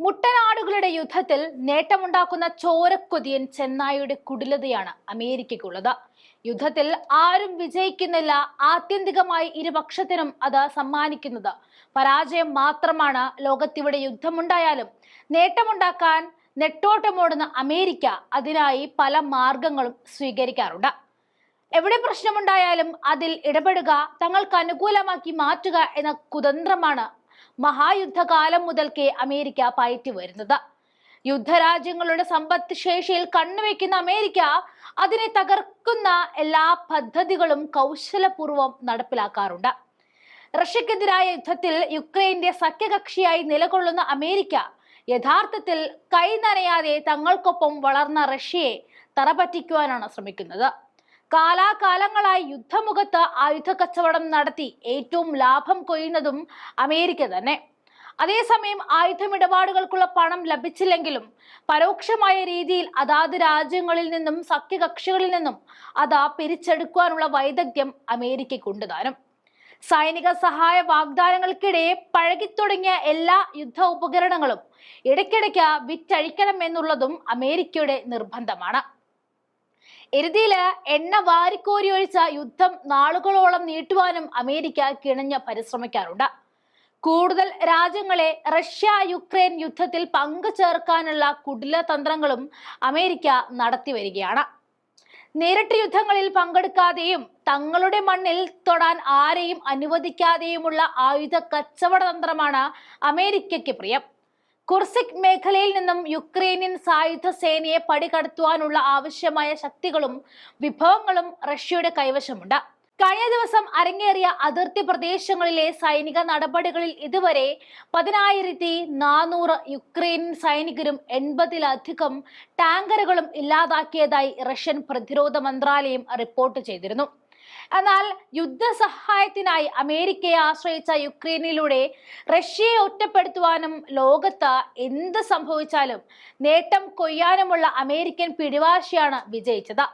മുട്ടനാടുകളുടെ യുദ്ധത്തിൽ നേട്ടമുണ്ടാക്കുന്ന ചോരക്കൊതിയൻ ചെന്നായിയുടെ കുടിലതയാണ് അമേരിക്കയ്ക്കുള്ളത്. യുദ്ധത്തിൽ ആരും വിജയിക്കുന്നില്ല. ആത്യന്തികമായി ഇരുപക്ഷത്തിനും അത് സമ്മാനിക്കുന്നത്. പരാജയം മാത്രമാണ് ലോകത്തിവിടെ യുദ്ധമുണ്ടായാലും. നേട്ടമുണ്ടാക്കാൻ നെട്ടോട്ടമോടുന്ന അമേരിക്ക അതിനായി പല മാർഗങ്ങളും സ്വീകരിക്കാറുണ്ട്. എവിടെ പ്രശ്നമുണ്ടായാലും അതിൽ ഇടപെടുക തങ്ങൾക്ക് അനുകൂലമാക്കി മാറ്റുക എന്ന കുതന്ത്രമാണ് മഹായുദ്ധകാലം മുതൽക്കേ അമേരിക്ക പയറ്റി വരുന്നത്. യുദ്ധരാജ്യങ്ങളുടെ സമ്പത്ത് ശേഷിയിൽ കണ്ണുവെക്കുന്ന അമേരിക്ക അതിനെ തകർക്കുന്ന എല്ലാ പദ്ധതികളും കൗശലപൂർവം നടപ്പിലാക്കാറുണ്ട്. റഷ്യക്കെതിരായ യുദ്ധത്തിൽ യുക്രൈന്റെ സഖ്യകക്ഷിയായി നിലകൊള്ളുന്ന അമേരിക്ക യഥാർത്ഥത്തിൽ കൈ നനയാതെ തങ്ങൾക്കൊപ്പം വളർന്ന റഷ്യയെ തറപറ്റിക്കുവാനാണ് ശ്രമിക്കുന്നത്. കാലാകാലങ്ങളായി യുദ്ധമുഖത്ത് ആയുധ കച്ചവടം നടത്തി ഏറ്റവും ലാഭം കൊയ്യുന്നതും അമേരിക്ക തന്നെ. അതേസമയം ആയുധമിടപാടുകൾക്കുള്ള പണം ലഭിച്ചില്ലെങ്കിലും പരോക്ഷമായ രീതിയിൽ അതാത് രാജ്യങ്ങളിൽ നിന്നും സഖ്യകക്ഷികളിൽ നിന്നും അതാ പിരിച്ചെടുക്കുവാനുള്ള വൈദഗ്ധ്യം അമേരിക്കയ്ക്കുണ്ട് താനും. സൈനിക സഹായ വാഗ്ദാനങ്ങൾക്കിടെ പഴകിത്തുടങ്ങിയ എല്ലാ യുദ്ധ ഉപകരണങ്ങളും ഇടയ്ക്കിടയ്ക്ക് വിറ്റഴിക്കണം എന്നുള്ളതും അമേരിക്കയുടെ നിർബന്ധമാണ്. എരുതിയിൽ എണ്ണ വാരിക്കോരി ഒഴിച്ച യുദ്ധം നാളുകളോളം നീട്ടുവാനും അമേരിക്ക കിണഞ്ഞ് പരിശ്രമിക്കാറുണ്ട്. കൂടുതൽ രാജ്യങ്ങളെ റഷ്യ യുക്രൈൻ യുദ്ധത്തിൽ പങ്കു ചേർക്കാനുള്ള കുടില തന്ത്രങ്ങളും അമേരിക്ക നടത്തി വരികയാണ്. നേരിട്ട് യുദ്ധങ്ങളിൽ പങ്കെടുക്കാതെയും തങ്ങളുടെ മണ്ണിൽ തൊടാൻ ആരെയും അനുവദിക്കാതെയുമുള്ള ആയുധ കച്ചവട തന്ത്രമാണ് അമേരിക്കയ്ക്ക് പ്രിയം. കുർസിക് മേഖലയിൽ നിന്നും യുക്രൈനിയൻ സായുധ സേനയെ പടികടത്തുവാനുള്ള ആവശ്യമായ ശക്തികളും വിഭവങ്ങളും റഷ്യയുടെ കൈവശമുണ്ട്. കഴിഞ്ഞ ദിവസം അരങ്ങേറിയ അതിർത്തി പ്രദേശങ്ങളിലെ സൈനിക നടപടികളിൽ ഇതുവരെ പതിനായിരത്തി നാനൂറ് യുക്രൈൻ സൈനികരും എൺപതിലധികം ടാങ്കറുകളും ഇല്ലാതാക്കിയതായി റഷ്യൻ പ്രതിരോധ മന്ത്രാലയം റിപ്പോർട്ട് ചെയ്തിരുന്നു. എന്നാൽ യുദ്ധസഹായത്തിനായി അമേരിക്കയെ ആശ്രയിച്ച യുക്രൈനിലൂടെ റഷ്യയെ ഒറ്റപ്പെടുത്തുവാനും ലോകത്ത് എന്ത് സംഭവിച്ചാലും നേട്ടം കൊയ്യാനുമുള്ള അമേരിക്കൻ പിടിവാശിയാണ് വിജയിച്ചത്.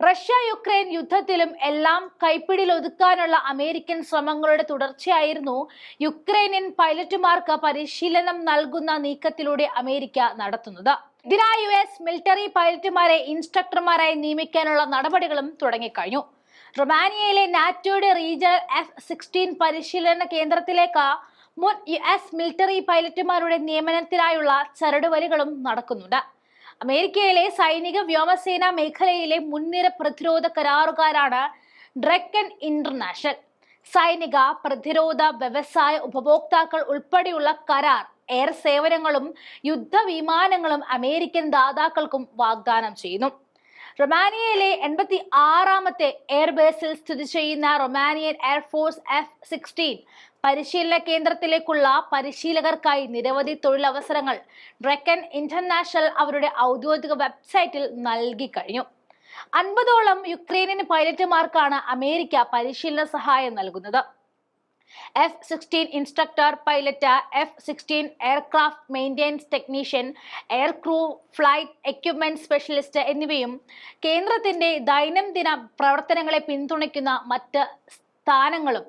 റഷ്യ യുക്രൈൻ യുദ്ധത്തിലും എല്ലാം കൈപ്പിടിയിൽ ഒതുക്കാനുള്ള അമേരിക്കൻ ശ്രമങ്ങളുടെ തുടർച്ചയായിരുന്നു യുക്രൈനിയൻ പൈലറ്റുമാർക്ക് പരിശീലനം നൽകുന്ന നീക്കത്തിലൂടെ അമേരിക്ക നടത്തുന്നത്. ഇതിനായി യു എസ് മിലിറ്ററി പൈലറ്റുമാരെ ഇൻസ്ട്രക്ടർമാരായി നിയമിക്കാനുള്ള നടപടികളും തുടങ്ങിക്കഴിഞ്ഞു. റൊമാനിയയിലെ നാറ്റോയുടെ റീജിയണൽ എഫ് സിക്സ്റ്റീൻ പരിശീലന കേന്ദ്രത്തിലേക്ക് മുൻ യു എസ് മിലിറ്ററി പൈലറ്റുമാരുടെ നിയമനത്തിനായുള്ള ചരടുവലികളും നടക്കുന്നുണ്ട്. അമേരിക്കയിലെ സൈനിക വ്യോമസേന മേഖലയിലെ മുൻനിര പ്രതിരോധ കരാറുകാരാണ് ഡ്രക്കൻ ഇന്റർനാഷണൽ. സൈനിക പ്രതിരോധ വ്യവസായ ഉപഭോക്താക്കൾ ഉൾപ്പെടെയുള്ള കരാർ എയർ സേവനങ്ങളും യുദ്ധവിമാനങ്ങളും അമേരിക്കൻ ദാതാക്കൾക്കും വാഗ്ദാനം ചെയ്യുന്നു. റൊമാനിയയിലെ എൺപത്തി ആറാമത്തെ എയർബേസിൽ സ്ഥിതി ചെയ്യുന്ന റൊമാനിയൻ എയർഫോഴ്സ് എഫ് സിക്സ്റ്റീൻ പരിശീലന കേന്ദ്രത്തിലേക്കുള്ള പരിശീലകർക്കായി നിരവധി തൊഴിലവസരങ്ങൾ ഡ്രക്കൻ ഇന്റർനാഷണൽ അവരുടെ ഔദ്യോഗിക വെബ്സൈറ്റിൽ നൽകി കഴിഞ്ഞു. അൻപതോളം യുക്രൈനിയൻ പൈലറ്റുമാർക്കാണ് അമേരിക്ക പരിശീലന സഹായം നൽകുന്നത്. F sixteen instructor pilot F sixteen aircraft maintenance technician air crew flight equipment specialist എന്നിവയും കേന്ദ്രത്തിന്റെ ദൈനംദിന പ്രവർത്തനങ്ങളെ പിന്തുണയ്ക്കുന്ന മറ്റ് സ്ഥാനങ്ങളും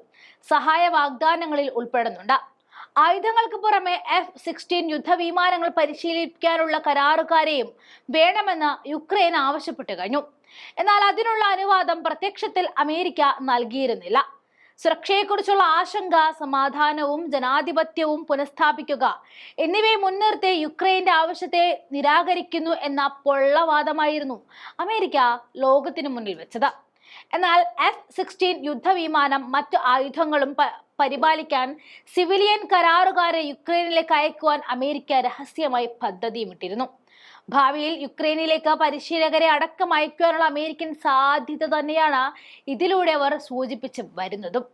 സഹായ വാഗ്ദാനങ്ങളിൽ ഉൾപ്പെടുന്നുണ്ട്. ആയുധങ്ങൾക്ക് പുറമെ എഫ് സിക്സ്റ്റീൻ യുദ്ധവിമാനങ്ങൾ പരിശീലിപ്പിക്കാനുള്ള കരാറുകാരെയും വേണമെന്ന് യുക്രൈൻ ആവശ്യപ്പെട്ടു കഴിഞ്ഞു. എന്നാൽ അതിനുള്ള അനുവാദം പ്രത്യക്ഷത്തിൽ അമേരിക്ക നൽകിയിരുന്നില്ല. സുരക്ഷയെക്കുറിച്ചുള്ള ആശങ്ക സമാധാനവും ജനാധിപത്യവും പുനഃസ്ഥാപിക്കുക എന്നിവയെ മുൻനിർത്തി യുക്രൈന്റെ ആവശ്യത്തെ നിരാകരിക്കുന്നു എന്ന പൊള്ളവാദമായിരുന്നു അമേരിക്ക ലോകത്തിനു മുന്നിൽ വെച്ചത്. എന്നാൽ എഫ് സിക്സ്റ്റീൻ യുദ്ധവിമാനം മറ്റു ആയുധങ്ങളും പരിപാലിക്കാൻ സിവിലിയൻ കരാറുകാരെ യുക്രൈനിലേക്ക് അയക്കുവാൻ അമേരിക്ക രഹസ്യമായി പദ്ധതിയുമിട്ടിരുന്നു. ഭാവിയിൽ യുക്രൈനിലേക്ക് പരിശീലകരെ അടക്കം അയക്കുവാനുള്ള അമേരിക്കൻ സാധ്യത തന്നെയാണ് ഇതിലൂടെ അവർ സൂചിപ്പിച്ച് വരുന്നതും.